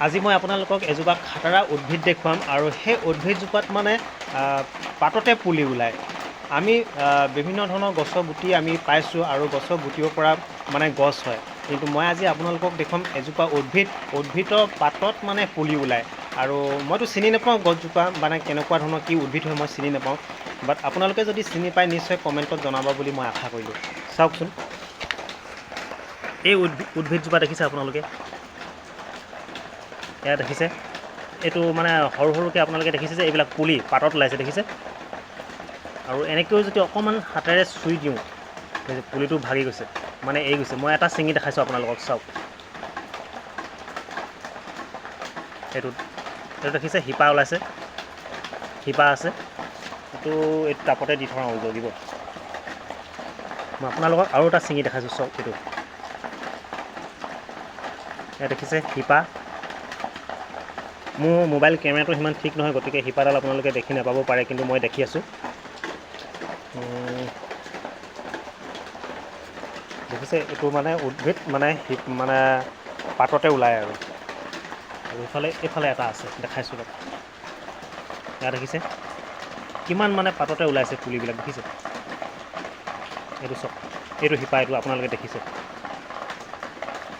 আজি মই আপোনালোকক এজোপা খাটাৰা উদ্ভিদ দেখুৱাম আৰু সেই উদ্ভিদজোপাত মানে পাততে পুলি ওলায়। আমি বিভিন্ন ধৰণৰ গছৰ গুটি আমি পাইছোঁ আৰু গছৰ গুটিৰ পৰা মানে গছ হয়। কিন্তু মই আজি আপোনালোকক দেখুৱাম এজোপা উদ্ভিদ উদ্ভিদৰ পাতত মানে পুলি ওলায়। আৰু মইতো চিনি নাপাওঁ গছজোপা মানে কেনেকুৱা ধৰণৰ কি উদ্ভিদ হয় মই চিনি নাপাওঁ। বাট আপোনালোকে যদি চিনি পায় নিশ্চয় কমেণ্টত জনাব বুলি মই আশা কৰিলোঁ। চাওকচোন। এই উদ্ভিদ উদ্ভিদজোপা দেখিছে আপোনালোকে? এয়া দেখিছে। এইটো মানে সৰু সৰুকৈ আপোনালোকে দেখিছে যে এইবিলাক পুলি পাতত ওলাইছে, দেখিছে? আৰু এনেকৈও যদি অকণমান হাতেৰে চুই দিওঁ পুলিটো ভাগি গৈছে মানে এৰি গৈছে। মই এটা ছিঙি দেখাইছোঁ আপোনালোকক, চাওক। এইটোত এইটো দেখিছে? শিপা ওলাইছে। শিপা আছে। এইটো এইটো টাপতে দি থওঁ আৰু জগিব। মই আপোনালোকক আৰু এটা ছিঙি দেখাইছোঁ, চাওক এইটো। এয়া দেখিছে? শিপা। মোৰ মোবাইল কেমেৰাটো সিমান ঠিক নহয়, গতিকে শিপাডাল আপোনালোকে দেখি নাপাব পাৰে, কিন্তু মই দেখি আছোঁ। দেখিছে, এইটো মানে উদ্ভিদ মানে শিপ- মানে পাততে ওলায় আৰু। আৰু ইফালে, এইফালে এটা আছে, দেখাইছোঁ ৰ'ব। এয়া দেখিছে, কিমান মানে পাততে ওলাইছে পুলিবিলাক দেখিছে? এইটো চাওক এইটো শিপা এইটো আপোনালোকে দেখিছে।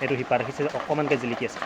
এইটো শিপা দেখিছে অকণমানকৈ জিলিকি আছে।